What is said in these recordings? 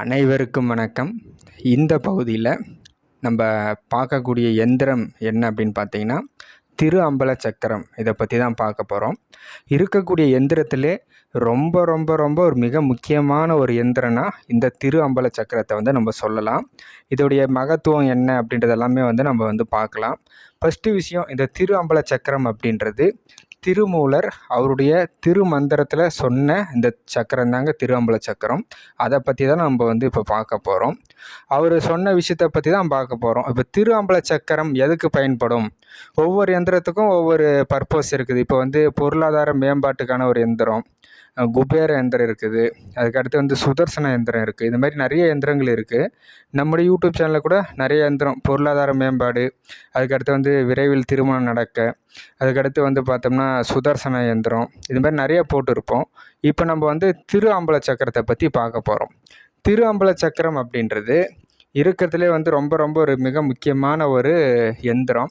அனைவருக்கும் வணக்கம். இந்த பகுதியில் நம்ம பார்க்கக்கூடிய எந்திரம் என்ன அப்படின்னு பார்த்தீங்கன்னா திரு அம்பல சக்கரம். இதை பற்றி தான் பார்க்க போகிறோம் இருக்கக்கூடிய எந்திரத்திலே ரொம்ப ரொம்ப ரொம்ப ஒரு மிக முக்கியமான ஒரு எந்திரம்னா இந்த திரு அம்பல சக்கரத்தை வந்து நம்ம சொல்லலாம். இதோடைய மகத்துவம் என்ன அப்படின்றது எல்லாமே வந்து நம்ம வந்து பார்க்கலாம். ஃபஸ்ட்டு விஷயம் இந்த திரு அம்பல சக்கரம் அப்படின்றது திருமூலர் அவருடைய திருமந்திரத்தில் சொன்ன இந்த சக்கரம் தாங்க திருவம்பல சக்கரம். அதை பற்றி தான் நம்ம வந்து இப்போ பார்க்க போகிறோம் அவர் சொன்ன விஷயத்தை பற்றி தான் பார்க்க போகிறோம் இப்போ திரு அம்பல சக்கரம் எதுக்கு பயன்படும்? ஒவ்வொரு எந்திரத்துக்கும் ஒவ்வொரு பர்பஸ் இருக்குது. இப்போ வந்து பொருளாதார மேம்பாட்டுக்கான ஒரு எந்திரம். குபேர எந்திரம் இருக்குது. அதுக்கடுத்து வந்து சுதர்சன எந்திரம் இருக்குது இது மாதிரி நிறைய எந்திரங்கள் இருக்குது நம்முடைய யூடியூப் சேனலில் கூட நிறைய எந்திரம் பொருளாதார மேம்பாடு அதுக்கடுத்து வந்து விரைவில் திருமணம் நடக்க அதுக்கடுத்து வந்து பார்த்தோம்னா சுதர்சன எந்திரம் இது மாதிரி நிறைய போட்டிருப்போம். இப்போ நம்ம வந்து திரு அம்பல சக்கரத்தை பற்றி பார்க்க போகிறோம் திரு அம்பல சக்கரம் அப்படின்றது இருக்கிறதுலே வந்து ரொம்ப ரொம்ப ஒரு மிக முக்கியமான ஒரு எந்திரம்.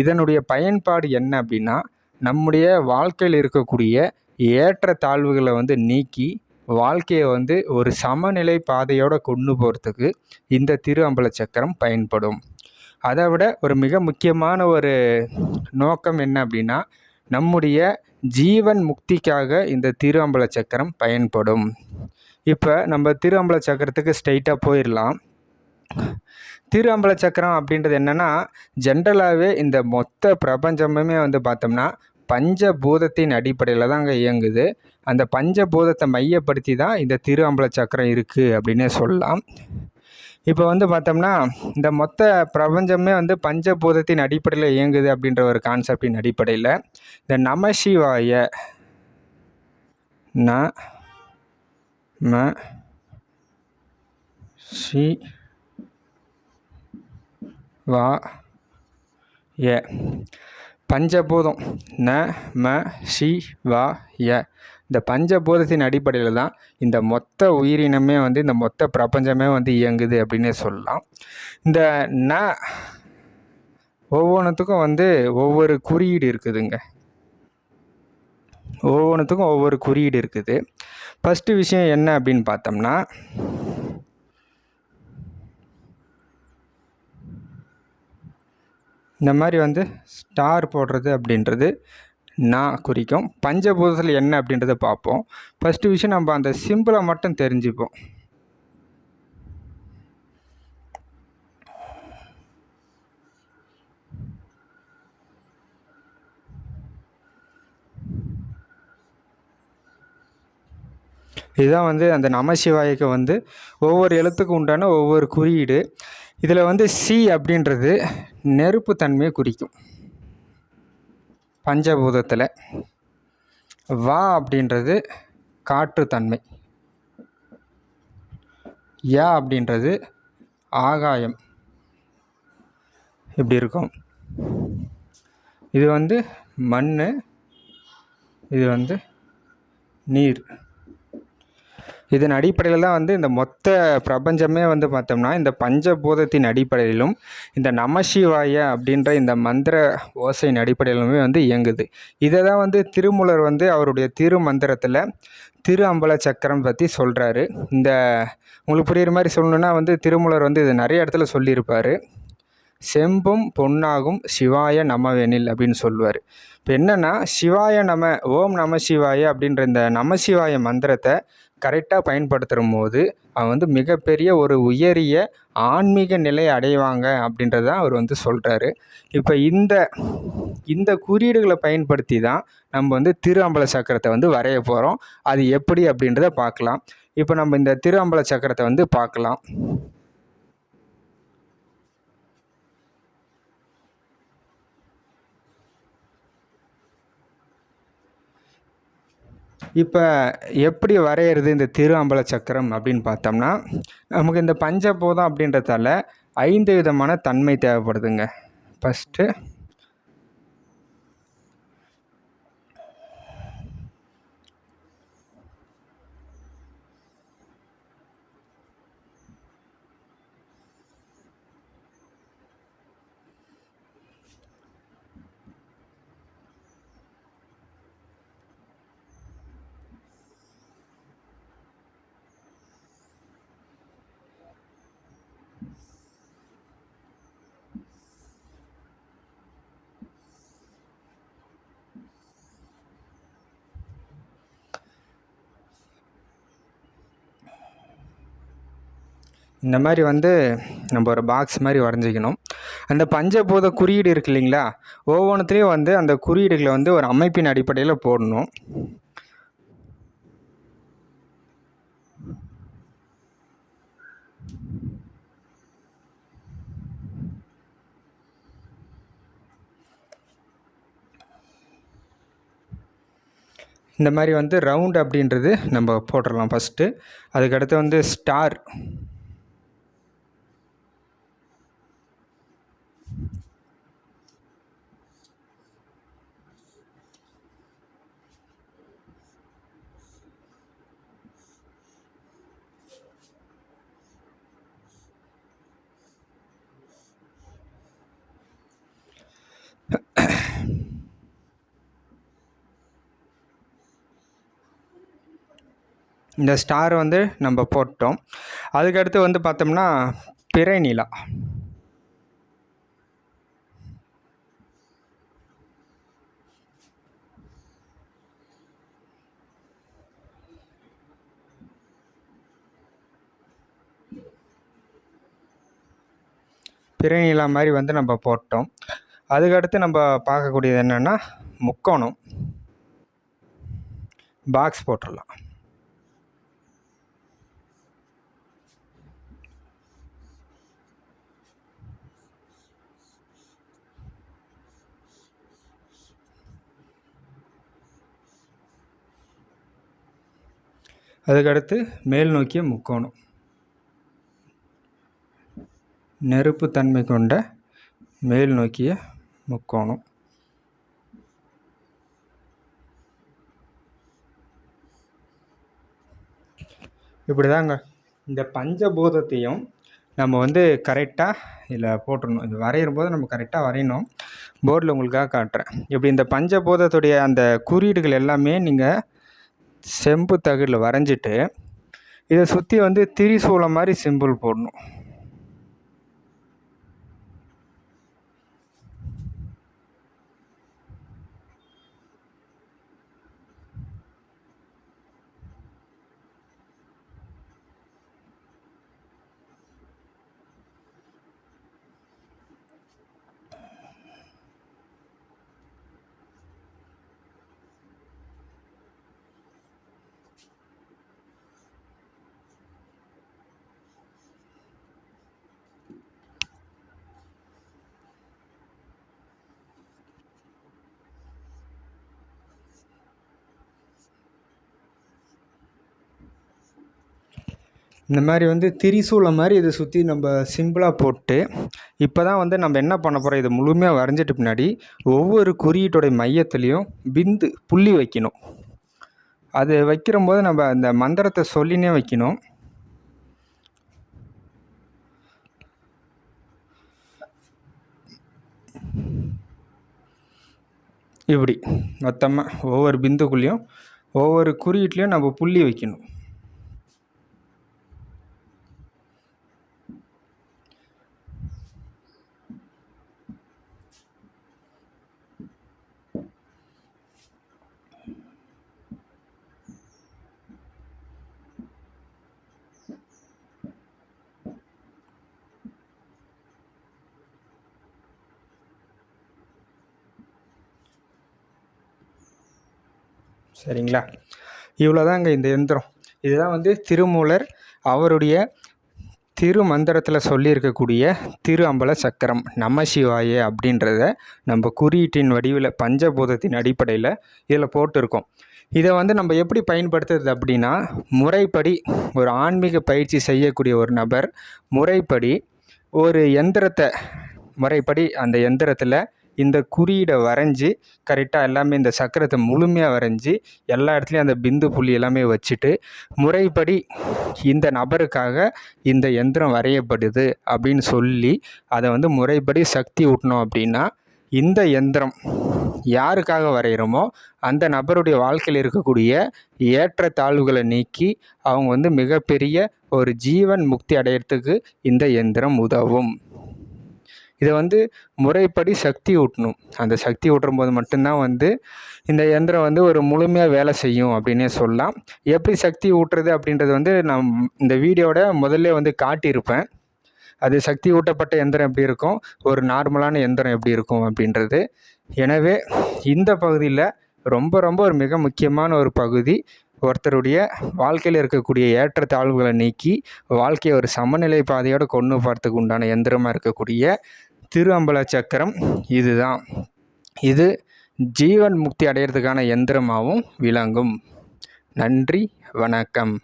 இதனுடைய பயன்பாடு என்ன அப்படின்னா நம்முடைய வாழ்க்கையில் இருக்கக்கூடிய ஏற்ற தாழ்வுகளை வந்து நீக்கி வாழ்க்கையை வந்து ஒரு சமநிலை பாதையோட கொண்டு போகிறதுக்கு இந்த திரு சக்கரம் பயன்படும். அதை விட ஒரு மிக முக்கியமான ஒரு நோக்கம் என்ன அப்படின்னா நம்முடைய ஜீவன் முக்திக்காக இந்த திரு சக்கரம் பயன்படும். இப்போ நம்ம திரு அம்பல சக்கரத்துக்கு ஸ்ட்ரைட்டாக போயிடலாம் திரு சக்கரம் அப்படின்றது என்னென்னா ஜென்ரலாகவே இந்த மொத்த பிரபஞ்சமுமே வந்து பார்த்தோம்னா பஞ்சபூதத்தின் அடிப்படையில் தாங்க இயங்குது. அந்த பஞ்சபூதத்தை மையப்படுத்தி தான் இந்த திரு அம்பல சக்கரம் இருக்குது அப்படின்னே சொல்லலாம். இப்போ வந்து பார்த்தோம்னா இந்த மொத்த பிரபஞ்சமே வந்து பஞ்சபூதத்தின் அடிப்படையில் இயங்குது அப்படின்ற ஒரு கான்செப்டின் அடிப்படையில் இந்த நமசிவாய ந ம சி வா ஏ பஞ்சபூதம். ந ம ஷி வா ய. இந்த பஞ்சபூதத்தின் அடிப்படையில் தான் இந்த மொத்த உயிரினமே வந்து இந்த மொத்த பிரபஞ்சமே வந்து இயங்குது அப்படின்னே சொல்லலாம். இந்த ந ஒவ்வொன்றுத்துக்கும் வந்து ஒவ்வொரு குறியீடு இருக்குதுங்க. ஒவ்வொன்றுத்துக்கும் ஒவ்வொரு குறியீடு இருக்குது. ஃபஸ்ட்டு விஷயம் என்ன அப்படின்னு பார்த்தோம்னா இந்த மாதிரி வந்து ஸ்டார் போடுறது அப்படின்றது நான் குறிக்கும். பஞ்சபூதத்தில் என்ன அப்படின்றத பார்ப்போம். ஃபஸ்ட்டு விஷயம் நம்ம அந்த சிம்பிளை மட்டும் தெரிஞ்சுப்போம். இதுதான் வந்து அந்த நமசிவாய்க்கு வந்து ஒவ்வொரு எழுத்துக்கும் உண்டான ஒவ்வொரு குறியீடு. இதில் வந்து சி அப்படின்றது நெருப்பு தன்மையை குறிக்கும். பஞ்சபூதத்தில் வா அப்படின்றது காற்றுத்தன்மை யா அப்படின்றது ஆகாயம். இப்படி இருக்கும். இது வந்து மண் இது வந்து நீர். இதன் அடிப்படையில் தான் வந்து இந்த மொத்த பிரபஞ்சமே வந்து பார்த்தோம்னா இந்த பஞ்சபூதத்தின் அடிப்படையிலும் இந்த நமசிவாய அப்படின்ற இந்த மந்திர ஓசையின் அடிப்படையிலுமே வந்து இயங்குது. இதை தான் வந்து திருமூலர் வந்து அவருடைய திரு மந்திரத்தில் திரு அம்பல சக்கரம் பற்றி சொல்கிறாரு இந்த உங்களுக்கு புரியுற மாதிரி சொல்லணுன்னா வந்து திருமூலர் வந்து இது நிறைய இடத்துல சொல்லியிருப்பார். செம்பும் பொன்னாகும் சிவாய நமவெனில் அப்படின்னு சொல்லுவார். இப்போ என்னென்னா சிவாய நம ஓம் நம சிவாய அப்படின்ற இந்த நமசிவாய மந்திரத்தை கரெக்டாக பயன்படுத்துகிற போது அவன் வந்து மிகப்பெரிய ஒரு உயரிய ஆன்மீக நிலை அடைவாங்க அப்படின்றத அவர் வந்து சொல்கிறாரு இப்போ இந்த இந்த குறியீடுகளை பயன்படுத்தி தான் நம்ம வந்து திரு அம்பல சக்கரத்தை வந்து வரைய போகிறோம் அது எப்படி அப்படின்றத பார்க்கலாம். இப்போ நம்ம இந்த திரு அம்பல சக்கரத்தை வந்து பார்க்கலாம். இப்போ எப்படி வரைகிறது இந்த திரு அம்பல சக்கரம் அப்படின்னு பார்த்தோம்னா நமக்கு இந்த பஞ்சபூதம் அப்படின்றதால ஐந்து விதமான தன்மை தேவைப்படுதுங்க. ஃபஸ்ட்டு இந்த மாதிரி வந்து நம்ம ஒரு பாக்ஸ் மாதிரி வரைஞ்சிக்கணும். அந்த பஞ்சபூத குறியீடு இருக்கு இல்லைங்களா? ஒவ்வொன்றுத்துலேயும் வந்து அந்த குறியீடுகளை வந்து ஒரு அமைப்பின் அடிப்படையில் போடணும். இந்த மாதிரி வந்து ரவுண்ட் அப்படின்றது நம்ம போட்டுடலாம் ஃபஸ்ட்டு அதுக்கடுத்து வந்து ஸ்டார் இந்த ஸ்டார் வந்து நம்ம போட்டோம். அதுக்கடுத்து வந்து பார்த்தோம்னா பிறை நிலா. பிறை நிலா மாதிரி வந்து நம்ம போட்டோம். அதுக்கடுத்து நம்ம பார்க்கக்கூடியது என்னென்னா முக்கோணம். பாக்ஸ் போட்டுடலாம். அதுக்கடுத்து மேல் நோக்கிய முக்கோணம். நெருப்பு தன்மை கொண்ட மேல் நோக்கிய முக்கோணம். இப்படி தாங்க இந்த பஞ்சபூதத்தையும் நம்ம வந்து கரெக்டாக இதில் போட்டுடணும் இது வரைகிற போது நம்ம கரெக்டாக வரையணும். போர்டில் உங்களுக்காக காட்டுறேன். இப்படி இந்த பஞ்சபூதத்துடைய அந்த குறியீடுகள் எல்லாமே நீங்கள் செம்பு தகடில் வரைஞ்சிட்டு இதை சுற்றி வந்து திரிசூலம் மாதிரி சிம்பிள் போடணும். இந்த மாதிரி வந்து திரிசூலை மாதிரி இதை சுற்றி நம்ம சிம்பிளாக போட்டு இப்போ தான் வந்து நம்ம என்ன பண்ண போகிறோம் இதை முழுமையாக வரைஞ்சிட்டு பின்னாடி ஒவ்வொரு குறியீட்டோடைய மையத்துலேயும் பிந்து புள்ளி வைக்கணும். அது வைக்கிற போது நம்ம அந்த மந்திரத்தை சொல்லினே வைக்கணும். இப்படி மொத்தமாக ஒவ்வொரு பிந்துக்குள்ளேயும் ஒவ்வொரு குறியீட்லேயும் நம்ம புள்ளி வைக்கணும். சரிங்களா? இவ்வளோதாங்க இந்த எந்திரம். இதுதான் வந்து திருமூலர் அவருடைய திருமந்திரத்தில் சொல்லியிருக்கக்கூடிய திரு அம்பல சக்கரம் நமசிவாய அப்படின்றத நம்ம குறியீட்டின் வடிவில் பஞ்சபூதத்தின் அடிப்படையில் இதில் போட்டிருக்கோம். இதை வந்து நம்ம எப்படி பயன்படுத்துறது அப்படின்னா முறைப்படி ஒரு ஆன்மீக பயிற்சி செய்யக்கூடிய ஒரு நபர் முறைப்படி ஒரு எந்திரத்தை முறைப்படி அந்த எந்திரத்தில் இந்த குறியீடை வரைஞ்சி கரெக்டாக எல்லாமே இந்த சக்கரத்தை முழுமையாக வரைஞ்சி எல்லா இடத்துலையும் அந்த பிந்து புள்ளி எல்லாமே வச்சுட்டு முறைப்படி இந்த நபருக்காக இந்த எந்திரம் வரையப்படுது அப்படின்னு சொல்லி அதை வந்து முறைப்படி சக்தி ஊட்டணும் அப்படின்னா இந்த எந்திரம் யாருக்காக வரைகிறோமோ அந்த நபருடைய வாழ்க்கையில் இருக்கக்கூடிய ஏற்ற தாழ்வுகளை நீக்கி அவங்க வந்து மிகப்பெரிய ஒரு ஜீவன் முக்தி அடையிறதுக்கு இந்த எந்திரம் உதவும். இதை வந்து முறைப்படி சக்தி ஊட்டணும். அந்த சக்தி ஊட்டும் போது மட்டும்தான் வந்து இந்த இயந்திரம் வந்து ஒரு முழுமையாக வேலை செய்யும் அப்படின்னே சொல்லலாம். எப்படி சக்தி ஊட்டுறது அப்படின்றது வந்து நான் இந்த வீடியோட முதல்ல வந்து காட்டியிருப்பேன். அது சக்தி ஊட்டப்பட்ட எந்திரம் எப்படி இருக்கும்? ஒரு நார்மலான எந்திரம் எப்படி இருக்கும் அப்படின்றது. எனவே இந்த பகுதியில் ரொம்ப ரொம்ப ஒரு மிக முக்கியமான ஒரு பகுதி ஒருத்தருடைய வாழ்க்கையில் இருக்கக்கூடிய ஏற்றத்தாழ்வுகளை நீக்கி வாழ்க்கையை ஒரு சமநிலை பாதையோடு கொண்டு போகிறதுக்கு உண்டான எந்திரமாக இருக்கக்கூடிய திரு அம்பல சக்கரம் இதுதான். இது ஜீவன் முக்தி அடையிறதுக்கான எந்திரமாகவும் விளங்கும். நன்றி வணக்கம்.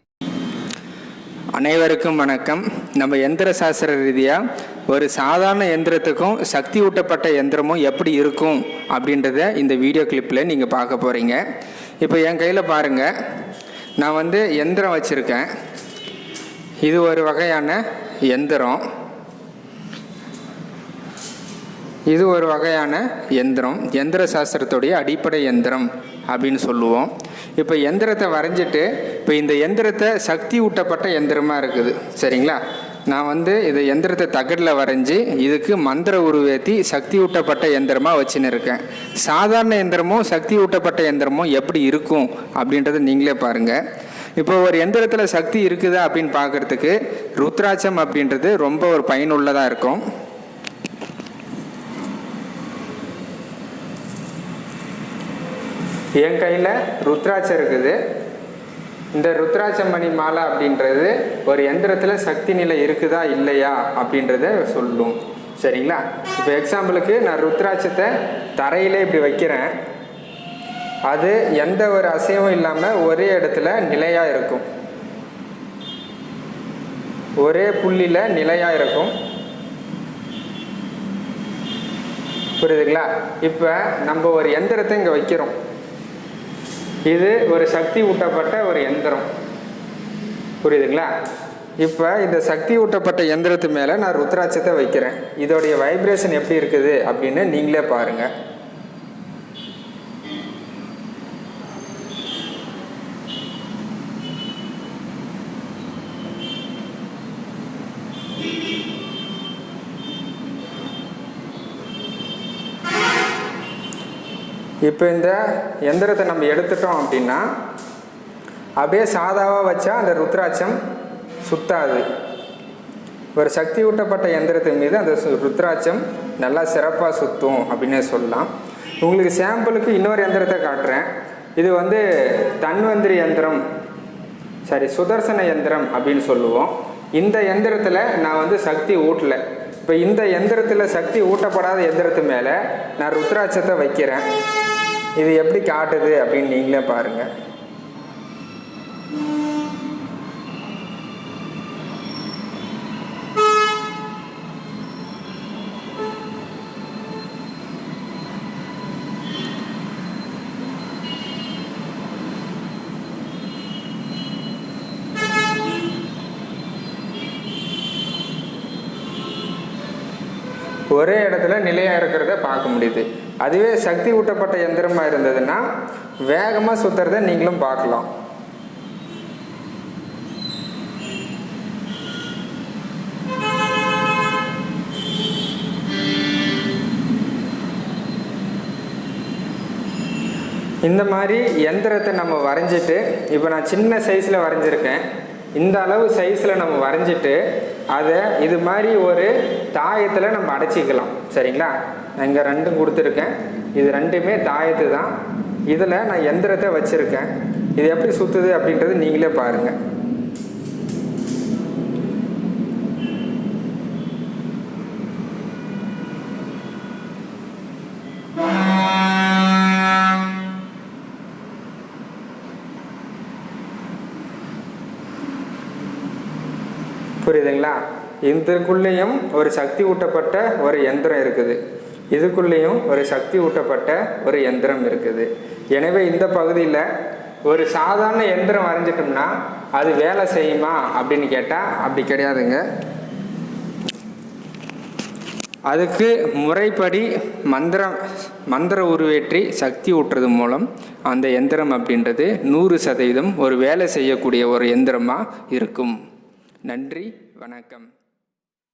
அனைவருக்கும் வணக்கம். நம்ம எந்திர சாஸ்திர ரீதியாக ஒரு சாதாரண எந்திரத்துக்கும் சக்தி ஊட்டப்பட்ட எந்திரமும் எப்படி இருக்கும் அப்படின்றத இந்த வீடியோ கிளிப்பில் நீங்கள் பார்க்க போகிறீங்க இப்போ என் கையில் பாருங்கள் நான் வந்து எந்திரம் வச்சுருக்கேன். இது ஒரு வகையான எந்திரம். இது ஒரு வகையான எந்திரம் எந்திர சாஸ்திரத்துடைய அடிப்படை எந்திரம் அப்படின்னு சொல்லுவோம். இப்போ எந்திரத்தை வரைஞ்சிட்டு இப்போ இந்த எந்திரத்தை சக்தி ஊட்டப்பட்ட எந்திரமாக இருக்குது. சரிங்களா? நான் வந்து இந்த எந்திரத்தை தகடில் வரைஞ்சி இதுக்கு மந்திர உருவேற்றி சக்தி ஊட்டப்பட்ட எந்திரமாக வச்சுன்னு இருக்கேன் சாதாரண எந்திரமும் சக்தி ஊட்டப்பட்ட எந்திரமும் எப்படி இருக்கும் அப்படின்றத நீங்களே பாருங்கள் இப்போ ஒரு எந்திரத்தில் சக்தி இருக்குதா அப்படின்னு பார்க்குறதுக்கு ருத்ராட்சம் அப்படின்றது ரொம்ப ஒரு பயனுள்ளதாக இருக்கும். என் கையில் ருத்ராட்சம் இருக்குது. இந்த ருத்ராட்சமணி மாலை அப்படின்றது ஒரு எந்திரத்தில் சக்தி நிலை இருக்குதா இல்லையா அப்படின்றத சொல்லும். சரிங்களா? இப்போ எக்ஸாம்பிளுக்கு நான் ருத்ராட்சத்தை தரையிலே இப்படி வைக்கிறேன். அது எந்த ஒரு அசைவும் இல்லாமல் ஒரே இடத்துல நிலையாக இருக்கும். ஒரே புள்ளியில் நிலையாக இருக்கும். புரியுதுங்களா? இப்போ நம்ம ஒரு எந்திரத்தை இங்கே வைக்கிறோம். இது ஒரு சக்தி ஊட்டப்பட்ட ஒரு எந்திரம். புரியுதுங்களா? இப்போ இந்த சக்தி ஊட்டப்பட்ட எந்திரத்து மேலே நான் ருத்ராட்சத்தை வைக்கிறேன். இதோடைய வைப்ரேஷன் எப்படி இருக்குது அப்படின்னு நீங்களே பாருங்கள் இப்போ இந்த எந்திரத்தை நம்ம எடுத்துட்டோம் அப்படின்னா அப்படியே சாதாவாக வச்சா அந்த ருத்ராட்சம் சுத்தாது. ஒரு சக்தி ஊட்டப்பட்ட எந்திரத்தின் மீது அந்த ருத்ராட்சம் நல்லா சிறப்பாக சுற்றும் அப்படின்னே சொல்லலாம். உங்களுக்கு சாம்பிளுக்கு இன்னொரு எந்திரத்தை காட்டுறேன். இது வந்து தன்வந்திரி எந்திரம் சாரி சுதர்சன எந்திரம் அப்படின்னு சொல்லுவோம். இந்த எந்திரத்தில் நான் வந்து சக்தி ஊட்டலை. இப்போ இந்த எந்திரத்தில் சக்தி ஊட்டப்படாத எந்திரத்து மேலே நான் ருத்ராட்சத்தை வைக்கிறேன். இது எப்படி காட்டுது அப்படின்னு நீங்களே பாருங்கள் ஒரே இடத்துல நிலையாக இருக்கிறத பார்க்க முடியுது. அதுவே சக்தி ஊட்டப்பட்ட எந்திரமாக இருந்ததுன்னா வேகமாக சுற்றுறத நீங்களும் பார்க்கலாம். இந்த மாதிரி எந்திரத்தை நம்ம வரைஞ்சிட்டு இப்போ நான் சின்ன சைஸில் வரைஞ்சிருக்கேன். இந்த அளவு சைஸில் நம்ம வரைஞ்சிட்டு அதை இது மாதிரி ஒரு தாயத்தில் நம்ம அடைச்சிக்கலாம். சரிங்களா? இங்கே ரெண்டும் கொடுத்துருக்கேன். இது ரெண்டுமே தாயத்து தான். இதில் நான் எந்திரத்தை வச்சுருக்கேன். இது எப்படி சுற்றுது அப்படின்றது நீங்களே பாருங்கள் இதுக்குள்ளேயும் ஒரு சக்தி ஊட்டப்பட்ட ஒரு எந்திரம் இருக்குது. இதுக்குள்ளேயும் ஒரு சக்தி ஊட்டப்பட்ட ஒரு எந்திரம் இருக்குது. எனவே இந்த பகுதியில் ஒரு சாதாரண எந்திரம் வரைஞ்சிட்டோம்னா அது வேலை செய்யுமா அப்படின்னு கேட்டால் அப்படி கிடையாதுங்க. அதுக்கு முறைப்படி மந்திரம் மந்திர உருவேற்றி சக்தி ஊட்டுறது மூலம் அந்த எந்திரம் அப்படின்றது நூறு சதவீதம் ஒரு வேலை செய்யக்கூடிய ஒரு எந்திரமாக இருக்கும். நன்றி வணக்கம்.